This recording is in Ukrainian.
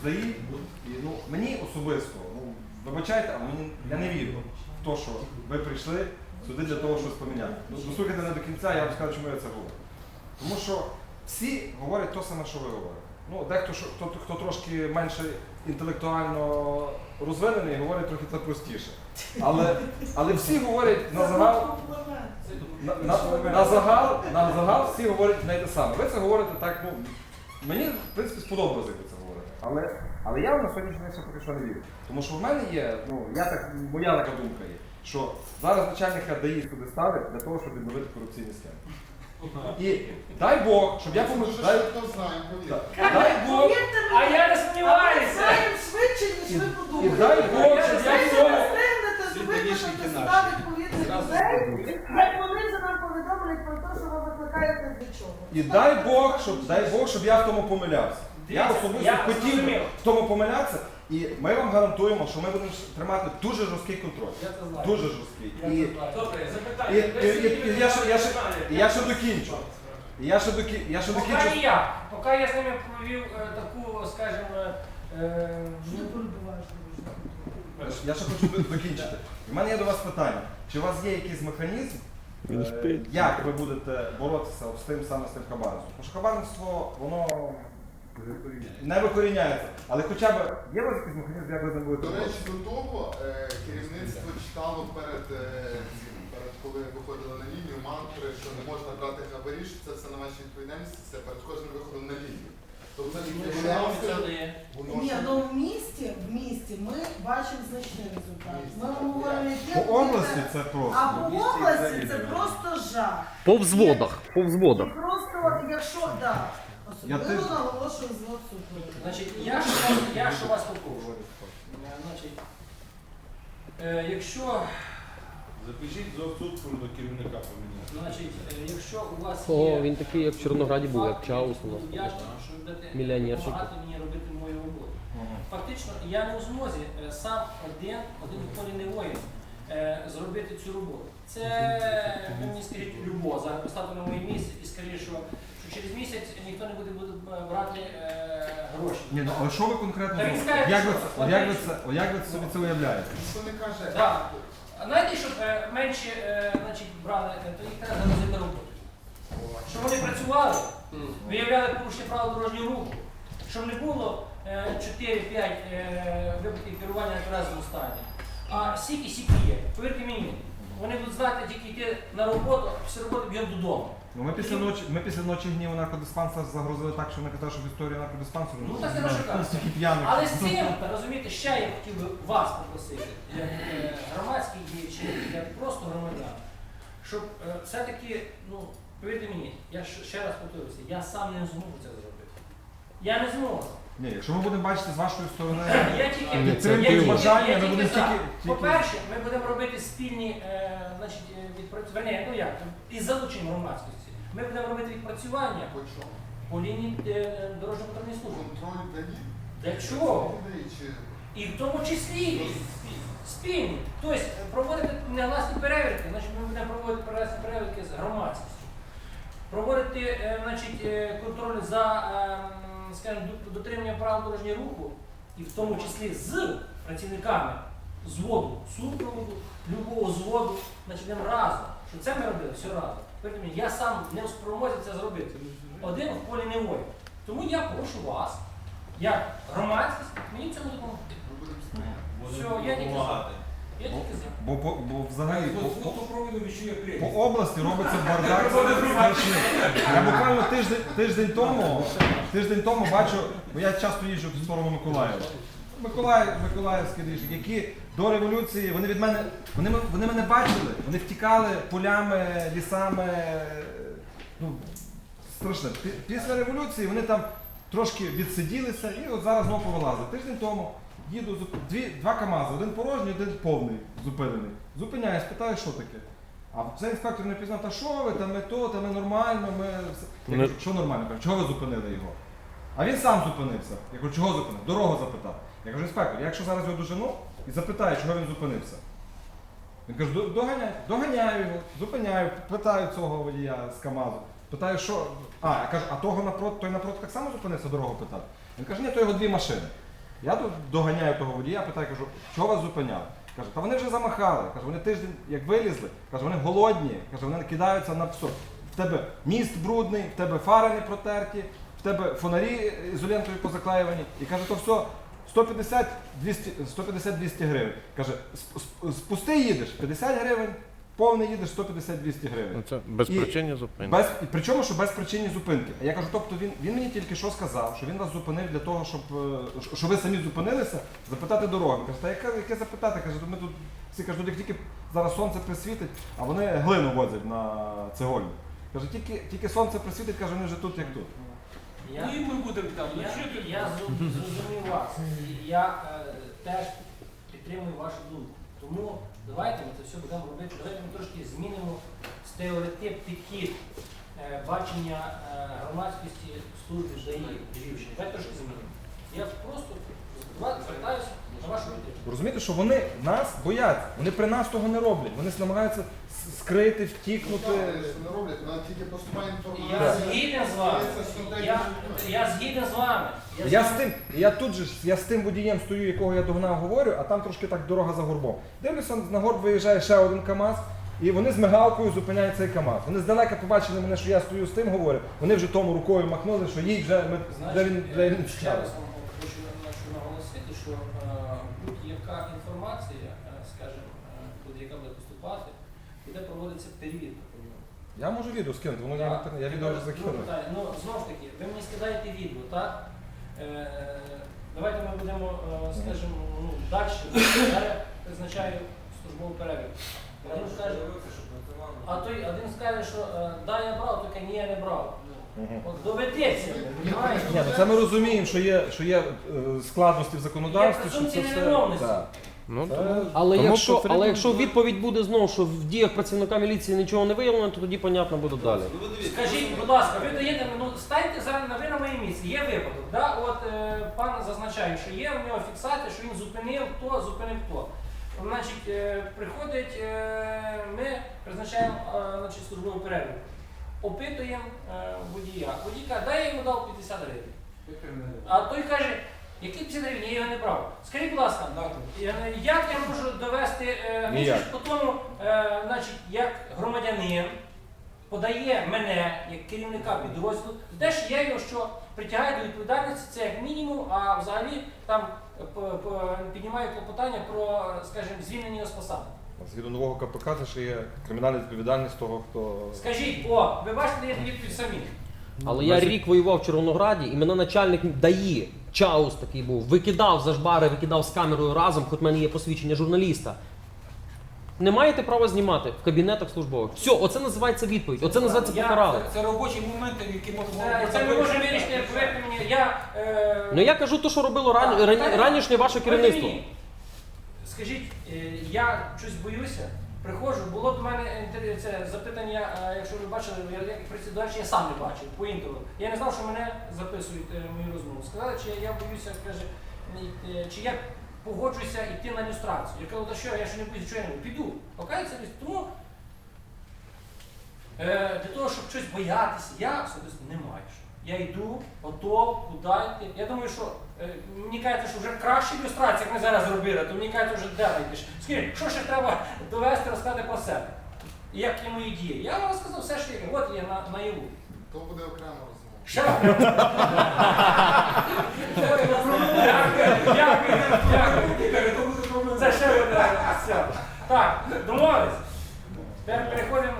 здаї, і ну, мені особисто, ну, вибачайте, але мені, я не вірю в те, що ви прийшли сюди для того, щось поміняти. Ну, дослухайте не до кінця, я вам скажу, чому я це говорю. Тому що всі говорять те саме, що ви говорите. Ну, дехто, що, хто, хто трошки менше інтелектуально розвинений, говорить трохи це простіше. Але, але всі говорять на загал, на, на, на, загал, на загал всі говорять не те саме. Ви це говорите так, ну, мені, в принципі, сподобалося, Але, але я на сьогоднішній день все поки що не вірю. Тому що в мене є, ну, я так, моя така думка є, що зараз начальника ДАІ туди ставить для того, щоб відновити корупційні схеми. І дай Бог, щоб я помилю, дай, дай Бог, А я не а ми сумніваюся. знаємо швидше, ніж ви І подумаєте. дай Бог, щоб я в цьому- ви викликати сюди відповідних людей, як вони вже нам повідомлять про те, що ви викликаєте для чого. І дай Бог, щоб дай Бог, щоб я в тому помилявся. Я особисто хотів би в тому помилятися, і ми вам гарантуємо, що ми будемо тримати дуже жорсткий контроль. Я це знаю. Дуже жорсткий. І. Добре, і, запитання. і, і, і я, ще, я, ще, я ще докінчу. Я ще, докі, я ще Поки докінчу. я, поки я з ними провів е, таку, скажімо, е, Що ти перебуваєш. Я ще хочу до- докінчити. В мене є до вас питання. Чи у вас є якийсь механізм, е, як ви будете боротися з тим саме з тим хабарництвом? Тому що хабарництво, воно не викоріняється. Але хоча б є у вас якийсь механізм, як ви ним будете До речі, до того е, керівництво читало перед, е, перед коли виходили на лінію мантри, що не можна брати хабарі, що це все на вашій відповідальності, це перед кожним виходом на лінію. Тобто воно Ні, ну в місті, в місті ми бачимо значний результат. Ми говоримо, яке По області це просто. а по області це просто жах. По взводах, по взводах. просто, якщо, да, Я теж- наголошую звод супер. значить, я що вас, я що вас попрошу. Е, Значить, е, якщо, Запишіть зов цукру до керівника поміняти. значить, е, якщо у вас О, є він такий, як в Чорнограді був, як Чаус у нас. вдячний, що ви будете Мільйонерчики. допомагати мені робити мою роботу. Фактично, я не у змозі е, сам один, один в полі не воїн, е, зробити цю роботу. Це ви мені скажіть любо, зараз поставте на моє місце і скажіть, що через місяць ніхто не буде, е, брати е, гроші. Ні, ну але що ви конкретно Та він зробите? скаже, Як ви, що- це- як ви це, як ви собі це уявляєте? ніхто не каже, Так. А знаєте, щоб е, менше е, значить, брали, е, то їх треба загрузити роботу. Щоб вони працювали, виявляли порушення правил дорожнього руху, щоб не було е, 4-5 е, випадків керування на тверезому стані. А сік і сіки є. Повірте мені, вони будуть знати тільки йти на роботу, а після роботи б'ють додому. Ну ми після ночі, ми після ночі гніву наркодиспансер загрузили так, що вони казали, що в історію наркодиспансеру. Ну, так і розшукали. Стільки п'яних. Але з цим, розумієте, ще я хотів би вас попросити, як е, громадських діячів, як просто громадян, щоб е, все-таки, ну, повірте мені, я ще раз повторюся, я сам не зможу це зробити. Я не зможу. Ні, якщо ми будемо бачити з вашої сторони Я тільки, Ні, тільки, бажання, я ми тільки будемо за. тільки- тільки- По-перше, ми будемо робити спільні е, значить, е, відпрацювання, ну як, із залученням громадськості. Ми будемо робити відпрацювання по чому? по лінії е, дорожньо-патрульної служби. Контроль дають. Для чого? Людей чи І в тому числі спільні. Тобто проводити негласні перевірки, значить ми будемо проводити негласні перевірки з громадськістю. Проводити е, значить, е, контроль за ем, скажімо, дотриманням правил дорожнього руху, і в тому числі з працівниками зводу, супроводу, любого зводу, значить разом. Що це ми робили все разом. Мені, Я сам не в спромозі це зробити. Один в полі не воїн. Тому я прошу вас, як громадськість, мені в цьому допомогти. Все, я тільки за. Бо, по- бо взагалі по, по, відчує по області робиться бардак страшний. Я буквально тиждень, тиждень тому, тиждень тому бачу, бо я часто їжджу в сторону Миколаєва. Миколаїв, Миколаївський ріжик, які до революції вони від мене вони, м- вони мене бачили, вони втікали полями, лісами. Ну, страшне. Пі- Після революції вони там трошки відсиділися і от зараз знову повилазили. Тиждень тому їду зуп- дві, два КАМАЗи, один порожній, один повний зупинений. Зупиняюсь, питаю, що таке. А цей інспектор не пізнав, та що ви, та ми то, та ми нормально, ми все. Я кажу, що нормально? Кажу, чого ви зупинили його? А він сам зупинився. Я кажу, чого зупинив? Дорогу запитав. Я кажу, інспектор, я якщо зараз його дожену і запитаю, чого він зупинився. Він каже, доганяй, доганяю його, зупиняю, питаю цього водія з КАМАЗу. Питаю, що. А, я кажу, а того напроти, той напроти так само зупинився, дорогу питав. Він каже, ні, то його дві машини. Я тут доганяю того водія, питаю, кажу, чого вас зупиняли? Каже, та вони вже замахали. Каже, вони тиждень як вилізли, каже, вони голодні, каже, вони кидаються на все. В тебе міст брудний, в тебе фари не протерті, в тебе фонарі ізолентою позаклеювані. І каже, то все 150 200 150-200 гривень. Каже, «Сп- сп- спусти їдеш 50 гривень, повний їдеш 150-200 гривень. Ну, Це без І- причини зупинки. Без, і причому, що без причинні зупинки. А я кажу, тобто він, він мені тільки що сказав, що він вас зупинив для того, щоб, е, що- що ви самі зупинилися, запитати дорогу. Каже, та яке, яке запитати? Каже, «То ми тут всі кажуть, як тільки зараз сонце присвітить, а вони глину возять на цегольню. Каже, тільки, тільки сонце присвітить, каже, вони вже тут як тут. Я, Ну і ми будемо там. Ну я, що ти? я зрозумів вас. Я е, теж підтримую вашу думку. Тому давайте ми це все будемо робити. Давайте ми трошки змінимо стереотип підхід е, бачення е, громадськості служби ДАІ Львівщини. Давайте трошки змінимо. Я просто звертаюся Розумієте, що вони нас бояться, вони при нас того не роблять. Вони намагаються с- скрити, втікнути. Ну, не роблять, тільки поступає інформація. Я згіден з вами. Я, я згіден з вами. Я з тим, я тут же ж- я з тим водієм стою, якого я догнав, говорю, а там трошки так дорога за горбом. Дивлюся, на горб виїжджає ще один КАМАЗ, і вони з мигалкою зупиняють цей КАМАЗ. Вони здалека побачили мене, що я стою з тим, говорю. Вони вже тому рукою махнули, що їдь вже ми де він де він ще раз вам хочу хочу наголосити, що е, будь-яка інформація, е, скажімо, е, буде, яка буде поступати, буде проводитися перевірка по ньому. Я можу відео скинути, воно є в інтернеті, я відео вже Ну, закинув. питання. Ну, знову ж таки, ви мені скидаєте відео, так? Е, давайте ми будемо, е, скажімо, ну, далі. Я призначаю службову перевірку. Один скаже, а той один скаже, що е, да, я брав, той ні, я не брав. От доведеться? Ні, ну це ми розуміємо, що є, що є е, складності в законодавстві, що це презумпція все. невиновності. Ну, Це- Але тому якщо, потрібно але якщо відповідь буде знову, що в діях працівника міліції нічого не виявлено, то тоді понятно буде далі. Ну, дивіться. Скажіть, будь ласка, ви даєте, ну станьте зараз на ви на моє місце. Є випадок, да? От е, пан зазначає, що є у нього фіксація, що він зупинив то, зупинив то. Значить, е, приходить, е, ми призначаємо е, значить, службову перерву. Опитуємо е, водія. Водій каже, дай я йому дав 50 гривень. А той каже, які 50 гривень, я його не брав. Скажіть, будь ласка, як я можу довести, е, ж по тому, е, значить, як громадянин подає мене як керівника підрозділу, те, що я його що притягаю до відповідальності, це як мінімум, а взагалі там піднімаю клопотання про, скажімо, звільнення з посади. Згідно нового КПК, це ще є кримінальна відповідальність того, хто. Скажіть, о, ви бачите, даєте відповідь самі. Але я рік воював в Червонограді, і мене начальник ДАІ, Чаус такий був, викидав за жбари, викидав з камерою разом, хоч в мене є посвідчення журналіста. Не маєте права знімати в кабінетах службових. Все, оце називається відповідь. Оце називається Я- покарали. Це, це робочі моменти, які можна Це, це ми можемо вирішити, повірте мені, я... Е, Ну я кажу те, що робило ран... Рані- ранішнє ваше керівництво. мені, Скажіть, е, я щось боюся, приходжу, було до мене це запитання, е, якщо ви бачили, я як я сам не бачив по інтерв'ю. Я не знав, що мене записують е, мою розмову. Сказали, чи я боюся, каже, чи я погоджуюся йти на люстрацію. Я кажу, та що, я ще не боюся, що я не піду. Покається десь. Тому для того, щоб щось боятися, я особисто не маю. що. Я йду, готов, куди. Я думаю, що е, мені кажеться, що вже краще ілюстрація, як ми зараз зробили, то мені кажеться, вже де йдеш. Скажіть, що ще треба довести, розказати про себе? І як є мої дії? Я вам розказав все, що є. От є на, наяву. То буде окрема розмова. Ще раз. Дякую, дякую, дякую. Це ще. Все. Так, домовились. Тепер переходимо